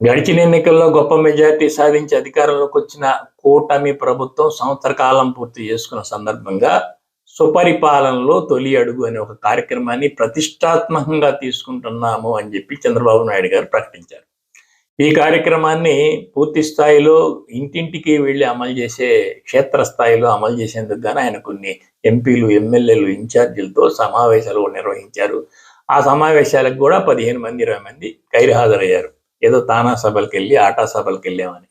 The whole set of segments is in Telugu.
గడిచిన ఎన్నికల్లో గొప్ప మెజార్టీ సాధించి అధికారంలోకి వచ్చిన కూటమి ప్రభుత్వం సంవత్సర కాలం పూర్తి చేసుకున్న సందర్భంగా సుపరిపాలనలో తొలి అడుగు అనే ఒక కార్యక్రమాన్ని ప్రతిష్టాత్మకంగా తీసుకుంటున్నాము అని చెప్పి చంద్రబాబు నాయుడు గారు ప్రకటించారు. ఈ కార్యక్రమాన్ని పూర్తి స్థాయిలో ఇంటింటికి వెళ్ళి అమలు చేసే క్షేత్ర స్థాయిలో అమలు చేసేందుకు గాను ఆయన కొన్ని ఎంపీలు ఎమ్మెల్యేలు ఇన్ఛార్జీలతో సమావేశాలు నిర్వహించారు. ఆ సమావేశాలకు కూడా పదిహేను మంది ఇరవై మంది గైర్హాజరయ్యారు. ఏదో తానా సభలకు వెళ్ళి ఆటా సభలకు వెళ్ళామని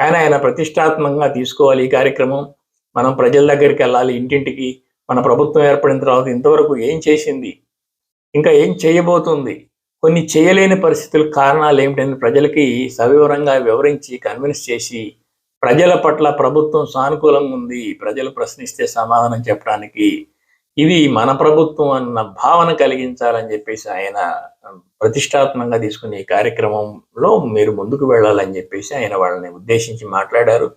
కానీ ఆయన ప్రతిష్టాత్మకంగా తీసుకోవాలి ఈ కార్యక్రమం. మనం ప్రజల దగ్గరికి వెళ్ళాలి ఇంటింటికి. మన ప్రభుత్వం ఏర్పడిన తర్వాత ఇంతవరకు ఏం చేసింది? ఇంకా ఏం చేయబోతుంది? కొన్ని చేయలేని పరిస్థితుల కారణాలు ఏమిటని ప్రజలకి సవివరంగా వివరించి కన్విన్స్ చేసి ప్రజల పట్ల ప్రభుత్వం సానుకూలంగా ఉంది ప్రజలు ప్రశ్నిస్తే సమాధానం చెప్పడానికి. ఇది మన ప్రభుత్వం అన్న భావన కలిగించాలని చెప్పేసి ఆయన ప్రతిష్టాత్మకంగా తీసుకునే ఈ కార్యక్రమంలో మీరు ముందుకు వెళ్ళాలని చెప్పేసి ఆయన వాళ్ళని ఉద్దేశించి మాట్లాడారు.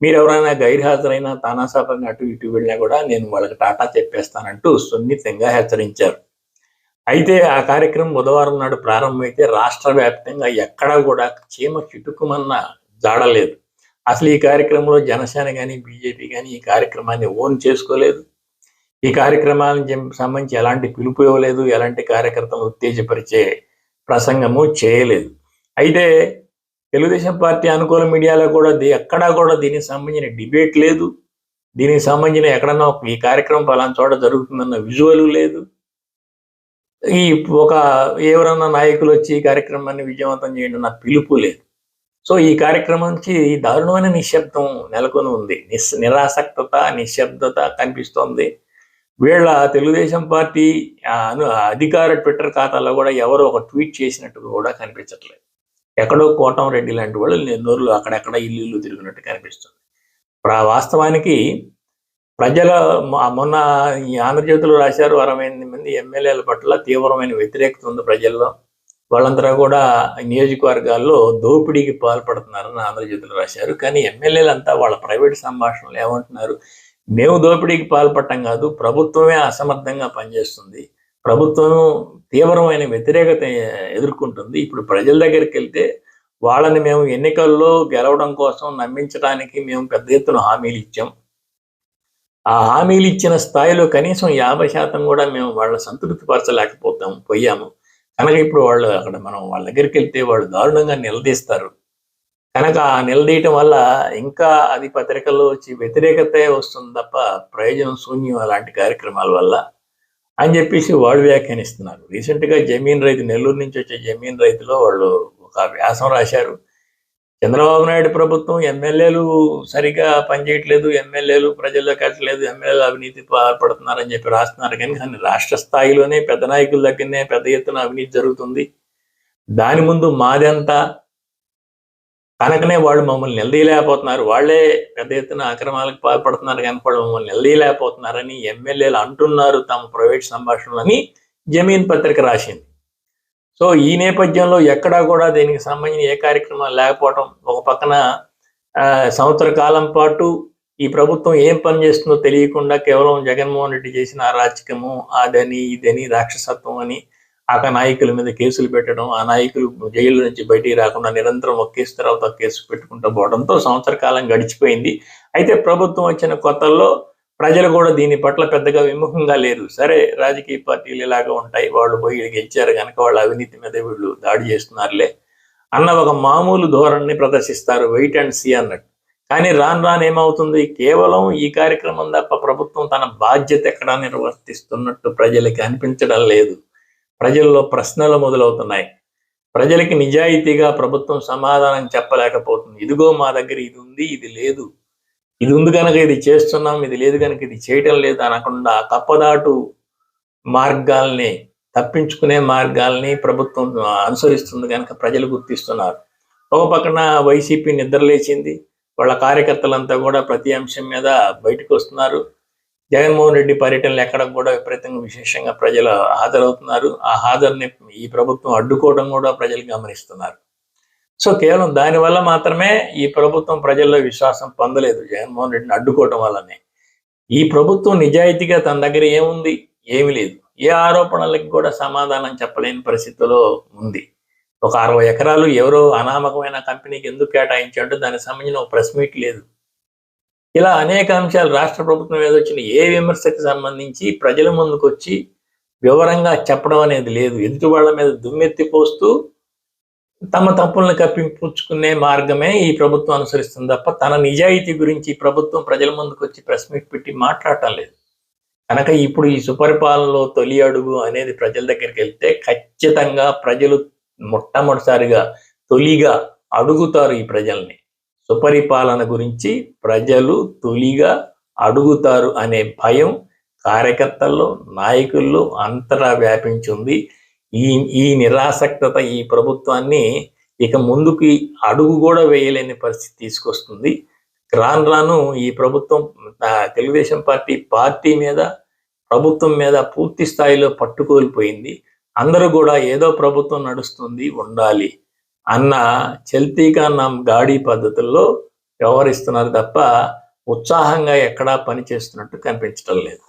మీరు ఎవరైనా గైర్హాజరైనా తానాసాపంగా అటు ఇటు వెళ్ళినా కూడా నేను వాళ్ళకి టాటా చెప్పేస్తానంటూ సున్నితంగా హెచ్చరించారు. అయితే ఆ కార్యక్రమం బుధవారం నాడు ప్రారంభమైతే రాష్ట్ర వ్యాప్తంగా ఎక్కడా కూడా చీమ చిటుకుమన్న జాడలేదు అసలు ఈ కార్యక్రమంలో జనసేన కానీ బీజేపీ కానీ ఈ కార్యక్రమాన్ని ఓన్ చేసుకోలేదు. ఈ కార్యక్రమానికి సంబంధించి ఎలాంటి పిలుపు ఇవ్వలేదు ఎలాంటి కార్యకర్తలను ఉత్తేజపరిచే ప్రసంగము చేయలేదు. అయితే తెలుగుదేశం పార్టీ అనుకూల మీడియాలో కూడా దీ- ఎక్కడా కూడా దీనికి సంబంధించిన డిబేట్ లేదు. దీనికి సంబంధించిన ఎక్కడన్నా ఒక- ఈ కార్యక్రమం పలానా చోట జరుగుతుందన్న విజువల్ లేదు. ఈ ఒక ఎవరన్నా నాయకులు వచ్చి ఈ కార్యక్రమాన్ని విజయవంతం చేయండి అన్న పిలుపు లేదు. సో ఈ కార్యక్రమానికి దారుణమైన నిశ్శబ్దం నెలకొని ఉంది. నిస్ నిరాసక్తత నిశ్శబ్దత కనిపిస్తోంది. వీళ్ళ తెలుగుదేశం పార్టీ అను అధికార ట్విట్టర్ ఖాతాలో కూడా ఎవరో ఒక ట్వీట్ చేసినట్టు కూడా కనిపించట్లేదు. ఎక్కడో కోటం రెడ్డి లాంటి వాళ్ళు నెల్లూరులో అక్కడెక్కడ ఇల్లు ఇల్లు తిరిగినట్టు కనిపిస్తుంది. వాస్తవానికి ప్రజల మొన్న ఈ ఆంధ్రజ్యోతిలో రాశారు అరవై ఎనిమిది మంది ఎమ్మెల్యేల పట్ల తీవ్రమైన వ్యతిరేకత ఉంది ప్రజల్లో. వాళ్ళందరూ కూడా నియోజకవర్గాల్లో దోపిడీకి పాల్పడుతున్నారని ఆంధ్రజ్యోతిలో రాశారు. కానీ ఎమ్మెల్యేలంతా వాళ్ళ ప్రైవేట్ సంభాషణలు ఏమంటున్నారు? మేము దోపిడీకి పాల్పడటం కాదు ప్రభుత్వమే అసమర్థంగా పనిచేస్తుంది. ప్రభుత్వం తీవ్రమైన వ్యతిరేకత ఎదుర్కొంటుంది. ఇప్పుడు ప్రజల దగ్గరికి వెళ్తే వాళ్ళని మేము ఎన్నికల్లో గెలవడం కోసం నమ్మించడానికి మేము పెద్ద ఎత్తున హామీలు ఇచ్చాం. ఆ హామీలు ఇచ్చిన స్థాయిలో కనీసం యాభై శాతం కూడా మేము వాళ్ళ సంతృప్తిపరచలేకపోతాం పోయాము. కనుక ఇప్పుడు వాళ్ళు అక్కడ మనం వాళ్ళ దగ్గరికి వెళ్తే వాళ్ళు దారుణంగా నిలదీస్తారు. కనుక ఆ నిలదీయటం వల్ల ఇంకా అది పత్రికల్లో వచ్చి వ్యతిరేకతే వస్తుంది తప్ప ప్రయోజనం శూన్యం అలాంటి కార్యక్రమాల వల్ల అని చెప్పేసి వాళ్ళు వ్యాఖ్యానిస్తున్నారు. రీసెంట్గా జమీన్ రైతు నెల్లూరు నుంచి వచ్చే జమీన్ రైతులో వాళ్ళు ఒక వ్యాసం రాశారు. చంద్రబాబు నాయుడు ప్రభుత్వం ఎమ్మెల్యేలు సరిగా పనిచేయట్లేదు ఎమ్మెల్యేలు ప్రజల్లో కట్టలేదు ఎమ్మెల్యేలు అవినీతి పాల్పడుతున్నారని చెప్పి రాస్తున్నారు. కానీ కానీ రాష్ట్ర స్థాయిలోనే పెద్ద నాయకుల దగ్గరనే పెద్ద ఎత్తున అవినీతి జరుగుతుంది. దాని ముందు మాదెంత కనుకనే వాళ్ళు మమ్మల్ని నిలదీయలేకపోతున్నారు. వాళ్ళే పెద్ద ఎత్తున అక్రమాలకు పాల్పడుతున్నారు కనుక వాళ్ళు మమ్మల్ని నిలదీయలేకపోతున్నారని ఎమ్మెల్యేలు అంటున్నారు తమ ప్రైవేట్ సంభాషణలని జమీన్ పత్రిక రాసింది. సో ఈ నేపథ్యంలో ఎక్కడా కూడా దీనికి సంబంధించిన ఏ కార్యక్రమాలు లేకపోవడం ఒక పక్కన ఆ, సంవత్సర కాలం పాటు ఈ ప్రభుత్వం ఏం పని చేస్తుందో తెలియకుండా కేవలం జగన్మోహన్ రెడ్డి చేసిన అరాచకము అదని ఇదని రాక్షసత్వం అని ఆ నాయకుల మీద కేసులు పెట్టడం ఆ నాయకులు జైలు నుంచి బయటికి రాకుండా నిరంతరం ఒక కేసు తర్వాత కేసు పెట్టుకుంటూ పోవడంతో సంవత్సర కాలం గడిచిపోయింది. అయితే ప్రభుత్వం వచ్చిన కొత్తల్లో ప్రజలు కూడా దీని పట్ల పెద్దగా విముఖంగా లేరు. సరే రాజకీయ పార్టీలు ఇలాగా ఉంటాయి. వాళ్ళు పోయి గెలిచారు కనుక వాళ్ళ అవినీతి మీద వీళ్ళు దాడి చేస్తున్నారులే అన్న ఒక మామూలు ధోరణిని ప్రదర్శిస్తారు వెయిట్ అండ్ సీ అన్నట్టు. కానీ రాను రాను ఏమవుతుంది? కేవలం ఈ కార్యక్రమం తప్ప ప్రభుత్వం తన బాధ్యత ఎక్కడా నిర్వర్తిస్తున్నట్టు ప్రజలకి అనిపించడం లేదు. ప్రజల్లో ప్రశ్నలు మొదలవుతున్నాయి. ప్రజలకి నిజాయితీగా ప్రభుత్వం సమాధానం చెప్పలేకపోతుంది. ఇదిగో మా దగ్గర ఇది ఉంది ఇది లేదు. ఇది ఉంది కనుక ఇది చేస్తున్నాం ఇది లేదు కనుక ఇది చేయటం లేదు అనకుండా కప్పదాటు మార్గాల్ని తప్పించుకునే మార్గాల్ని ప్రభుత్వం అనుసరిస్తుంది కనుక ప్రజలు గుర్తిస్తున్నారు. ఒక పక్కన వైసీపీ నిద్రలేచింది. వాళ్ళ కార్యకర్తలంతా కూడా ప్రతి అంశం మీద బయటకు వస్తున్నారు. జగన్మోహన్ రెడ్డి పర్యటనలు ఎక్కడ కూడా విపరీతంగా విశేషంగా ప్రజలు హాజరవుతున్నారు. ఆ హాజరుని ఈ ప్రభుత్వం అడ్డుకోవడం కూడా ప్రజలు గమనిస్తున్నారు. సో కేవలం దానివల్ల మాత్రమే ఈ ప్రభుత్వం ప్రజల్లో విశ్వాసం పొందలేదు జగన్మోహన్ రెడ్డిని అడ్డుకోవడం వల్లనే. ఈ ప్రభుత్వం నిజాయితీగా తన దగ్గర ఏముంది? ఏమీ లేదు. ఏ ఆరోపణలకు కూడా సమాధానం చెప్పలేని పరిస్థితిలో ఉంది. ఒక అరవై ఎకరాలు ఎవరో అనామకమైన కంపెనీకి ఎందుకు కేటాయించాడో దానికి సంబంధించిన ఒక ప్రెస్ మీట్ లేదు. ఇలా అనేక అంశాలు రాష్ట్ర ప్రభుత్వం మీద వచ్చిన ఏ విమర్శకు సంబంధించి ప్రజల ముందుకు వచ్చి వివరంగా చెప్పడం అనేది లేదు. ఎదుటి వాళ్ళ మీద దుమ్మెత్తి పోస్తూ తమ తప్పులను కప్పిపుచ్చుకునే మార్గమే ఈ ప్రభుత్వం అనుసరిస్తుంది తప్ప తన నిజాయితీ గురించి ప్రభుత్వం ప్రజల ముందుకు వచ్చి ప్రెస్ మీట్ పెట్టి మాట్లాడటం లేదు. కనుక ఇప్పుడు ఈ సుపరిపాలనలో తొలి అడుగు అనేది ప్రజల దగ్గరికి వెళ్తే ఖచ్చితంగా ప్రజలు మొట్టమొదటిసారిగా తొలిగా అడుగుతారు ఈ ప్రజల్ని. సుపరిపాలన గురించి ప్రజలు తొలిగా అడుగుతారు అనే భయం కార్యకర్తల్లో నాయకుల్లో అంతటా వ్యాపించింది. ఈ ఈ నిరాసక్తత ఈ ప్రభుత్వాన్ని ఇక ముందుకి అడుగు కూడా వేయలేని పరిస్థితి తీసుకొస్తుంది. రాను రాను ఈ ప్రభుత్వం తెలుగుదేశం పార్టీ పార్టీ మీద ప్రభుత్వం మీద పూర్తి స్థాయిలో పట్టుకోల్పోయింది. అందరూ కూడా ఏదో ప్రభుత్వం నడుస్తుంది ఉండాలి. అన్న చల్తీగా నామ్ గాడి పద్ధతుల్లో వ్యవహరిస్తున్నారు తప్ప ఉత్సాహంగా ఎక్కడా పని చేస్తున్నట్టు కనిపించడం లేదు.